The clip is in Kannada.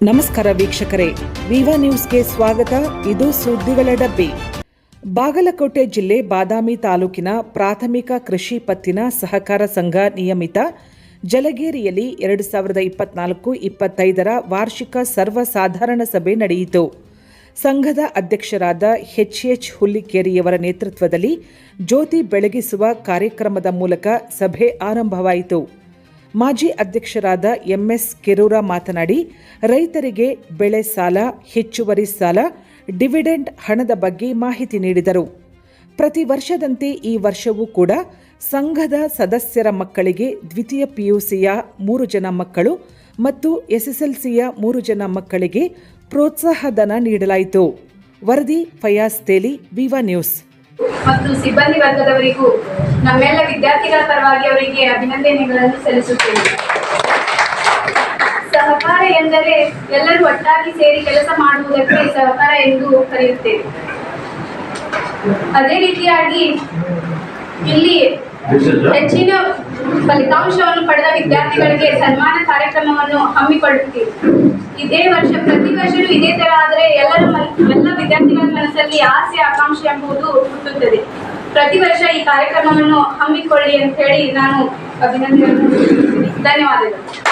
ನಮಸ್ಕಾರ ವೀಕ್ಷಕರೇ, ವಿವಾ ನ್ಯೂಸ್ಗೆ ಸ್ವಾಗತ. ಇದು ಸುದ್ದಿಗಳ ಡಬ್ಬಿ. ಬಾಗಲಕೋಟೆ ಜಿಲ್ಲೆ ಬಾದಾಮಿ ತಾಲೂಕಿನ ಪ್ರಾಥಮಿಕ ಕೃಷಿ ಪತ್ತಿನ ಸಹಕಾರ ಸಂಘ ನಿಯಮಿತ ಜಲಗೇರಿಯಲ್ಲಿ ಎರಡು ಸಾವಿರದ ಇಪ್ಪತ್ನಾಲ್ಕು ಇಪ್ಪತ್ತೈದರ ವಾರ್ಷಿಕ ಸರ್ವಸಾಧಾರಣ ಸಭೆ ನಡೆಯಿತು. ಸಂಘದ ಅಧ್ಯಕ್ಷರಾದ ಎಚ್ಎಚ್ ಹುಲ್ಲಿಕೇರಿಯವರ ನೇತೃತ್ವದಲ್ಲಿ ಜ್ಯೋತಿ ಬೆಳಗಿಸುವ ಕಾರ್ಯಕ್ರಮದ ಮೂಲಕ ಸಭೆ ಆರಂಭವಾಯಿತು. ಮಾಜಿ ಅಧ್ಯಕ್ಷರಾದ ಎಂಎಸ್ ಕೆರೂರ ಮಾತನಾಡಿ, ರೈತರಿಗೆ ಬೆಳೆ ಸಾಲ, ಹೆಚ್ಚುವರಿ ಸಾಲ, ಡಿವಿಡೆಂಡ್ ಹಣದ ಬಗ್ಗೆ ಮಾಹಿತಿ ನೀಡಿದರು. ಪ್ರತಿ ವರ್ಷದಂತೆ ಈ ವರ್ಷವೂ ಕೂಡ ಸಂಘದ ಸದಸ್ಯರ ಮಕ್ಕಳಿಗೆ ದ್ವಿತೀಯ ಪಿಯುಸಿಯ ಮೂರು ಜನ ಮಕ್ಕಳು ಮತ್ತು ಎಸ್ಎಸ್ಎಲ್ಸಿಯ ಮೂರು ಜನ ಮಕ್ಕಳಿಗೆ ಪ್ರೋತ್ಸಾಹಧನ ನೀಡಲಾಯಿತು. ವರದಿ ಫಯಾಸ್ ತೇಲಿ, ವಿವಾ ನ್ಯೂಸ್. ಮತ್ತು ಸಿಬ್ಬಂದಿ ವರ್ಗದವರಿಗೂ ನಮ್ಮೆಲ್ಲ ವಿದ್ಯಾರ್ಥಿಗಳ ಪರವಾಗಿ ಅವರಿಗೆ ಅಭಿನಂದನೆಗಳನ್ನು ಸಲ್ಲಿಸುತ್ತೇವೆ ಸಹಕಾರ ಎಂದರೆ ಎಲ್ಲರೂ ಒಟ್ಟಾಗಿ ಸೇರಿ ಕೆಲಸ ಮಾಡುವುದಕ್ಕೆ ಸಹಕಾರ ಎಂದು ಕರೆಯುತ್ತೇವೆ ಅದೇ ರೀತಿಯಾಗಿ ಇಲ್ಲಿ ಹೆಚ್ಚಿನ ಫಲಿತಾಂಶವನ್ನು ಪಡೆದ ವಿದ್ಯಾರ್ಥಿಗಳಿಗೆ ಸನ್ಮಾನ ಕಾರ್ಯಕ್ರಮವನ್ನು ಹಮ್ಮಿಕೊಳ್ಳುತ್ತೀವಿ ಇದೇ ವರ್ಷ ಪ್ರತಿ ವರ್ಷವೂ ಇದೇ ತರ ಆದರೆ ಮನಸ್ಸಲ್ಲಿ ಆಸೆ, ಆಕಾಂಕ್ಷೆ ಎಂಬುದು ಹುಟ್ಟುತ್ತದೆ. ಪ್ರತಿ ವರ್ಷ ಈ ಕಾರ್ಯಕ್ರಮವನ್ನು ಹಮ್ಮಿಕೊಳ್ಳಿ ಅಂತ ಹೇಳಿ ನಾನು ಅಭಿನಂದನೆ ಧನ್ಯವಾದಗಳು.